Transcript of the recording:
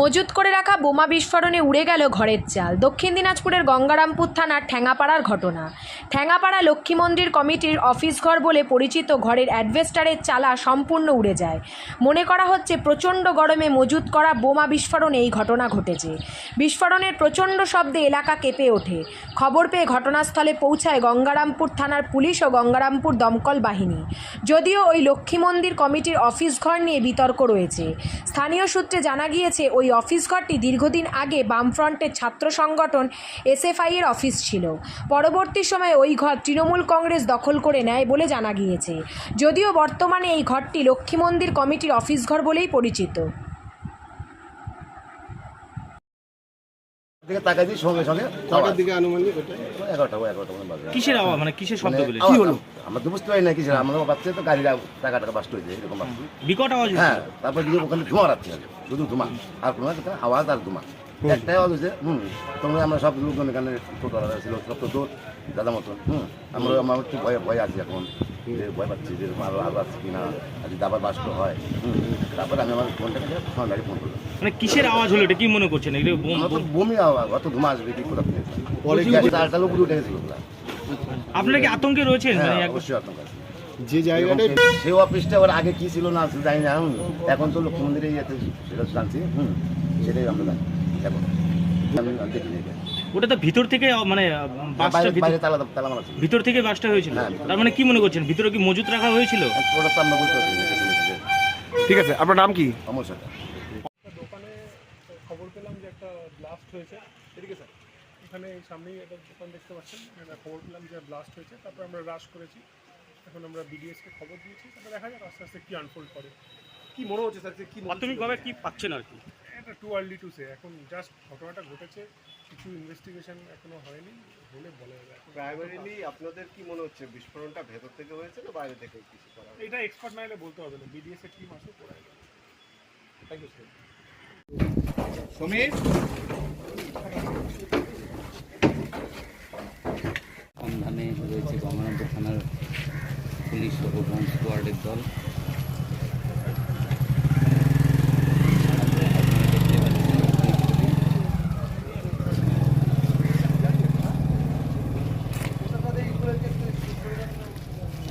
মজুত করে রাখা বোমা বিস্ফোরণে উড়ে গেল ঘরের চাল। দক্ষিণ দিনাজপুরের গঙ্গারামপুর থানার ঠ্যাঙাপাড়ার ঘটনা। ঠ্যাঙাপাড়া লক্ষ্মী মন্দির কমিটির অফিস ঘর বলে পরিচিত ঘরের অ্যাডভেস্টারের চালা সম্পূর্ণ উড়ে যায়। মনে করা হচ্ছে প্রচণ্ড গরমে মজুত করা বোমা বিস্ফোরণে এই ঘটনা ঘটেছে। বিস্ফোরণের প্রচণ্ড শব্দে এলাকা কেঁপে ওঠে। খবর পেয়ে ঘটনাস্থলে পৌঁছায় গঙ্গারামপুর থানার পুলিশ ও গঙ্গারামপুর দমকল বাহিনী। যদিও ওই লক্ষ্মী মন্দির কমিটির অফিস ঘর নিয়ে বিতর্ক রয়েছে। স্থানীয় সূত্রে জানা গিয়েছে, ওই অফিস ঘরটি দীর্ঘদিন আগে বামফ্রন্টের ছাত্র সংগঠন এসএফআইয়ের অফিস ছিল। পরবর্তী সময়ে ওই ঘর তৃণমূল কংগ্রেস দখল করে নেয় বলে জানা গিয়েছে। যদিও বর্তমানে এই ঘরটি লক্ষ্মী মন্দির কমিটির অফিস ঘর বলেই পরিচিত। দিকে তাকাই দিই সঙ্গে সঙ্গে কটার দিকে আনুমানিক এগারোটা এগারোটা মনে বাজে কিসের আওয়াজ মানে কিসের শব্দ মানে কি হলো আমরা তো বুঝতে পারি না কিসের আমরা ভাবছি তো গাড়িটা টাকা টাকা বাস্ট হয়েছে এরকম বিকট আওয়াজ হ্যাঁ তারপর দিকে ওখানে ধোঁয়া রাখছে শুধু ধোঁয়া আর কোনো একটা আওয়াজ আর ধোঁয়া একটাই আওয়াজ হয়েছে হুম তখন আমরা সব লোকজন এখানে টোটো ছিল সব তো দাদা মতন হুম আমরা আমার একটু ভয় ভয় আছি এখন যে ভয় পাচ্ছি যে এরকম আরও আরও আছে কিনা আর যদি আবার বাস্ট হয়। তারপরে আমি আমার ফোনটাকে ফোন গাড়ি ফোন করলাম। মানে কিসের আওয়াজ হলো? এটা কি মনে করছেন? এটা বোম- বমি আওয়াজ অত ধোঁয়া আসবে কি কোথা থেকে? পরে তারটা উপরে উঠে গেছিল আপনারা কি আতঙ্কে রয়েছেন? মানে হ্যাঁ এক- অবশ্যই আপনার কাছে যে জায়গাটায় এবং সেই অফিসটা ওর আগে কি ছিল না জানি না। এখন তো লক্ষ্মী মন্দিরে ইয়েতে সেটা জানছি হুম। সেটাই আমরা জানি। এখন। আমি দেখিনি এটা। ওটা তো ভিতর থেকে মানে বাসটা বাইরে ভিতর- তালা তালা মারা। ছিল ভিতর থেকে বাসটা হয়েছিল? হ্যাঁ, তার মানে কি মনে করছেন? ভিতরে কি মজুত রাখা হয়েছিল? ওটা তো আমরা বলতে পারছি না, ঠিক আছে। আপনার নাম কি? দোকানে খবর পেলাম যে একটা ব্লাস্ট হয়েছে। এদিকে স্যার এখানে সামনেই একটা দোকান দেখতে পাচ্ছেন। এখানে খবর পেলাম যে ব্লাস্ট হয়েছে তারপর আমরা রাশ করেছি। এখন আমরা বিডিএসকে খবর দিয়েছি তারপর দেখা যাক আস্তে আস্তে কী আনফোল্ড করে। কি মনে হচ্ছে স্যার কি প্রাথমিকভাবে কি পাচ্ছেন আর কি? এটা টু আর্লি টু সে এখন জাস্ট ঘটনাটা ঘটেছে কিছু ইনভেস্টিগেশন এখনও হয়নি হলে বলা যাবে। প্রাইমারিলি আপনাদের কি মনে হচ্ছে বিস্ফোরণটা ভেতর থেকে হয়েছে না বাইরে থেকে কিছু করা এটা এক্সপার্ট না এলে বলতে হবে না বিডিএস এর টিম আছে করা যাবে থ্যাংক ইউ স্যার সন্ধানে রয়েছে গঙ্গারামপুর থানার পুলিশ ও হোম স্কোয়াডের দল আপনারা দেখতে পাচ্ছেন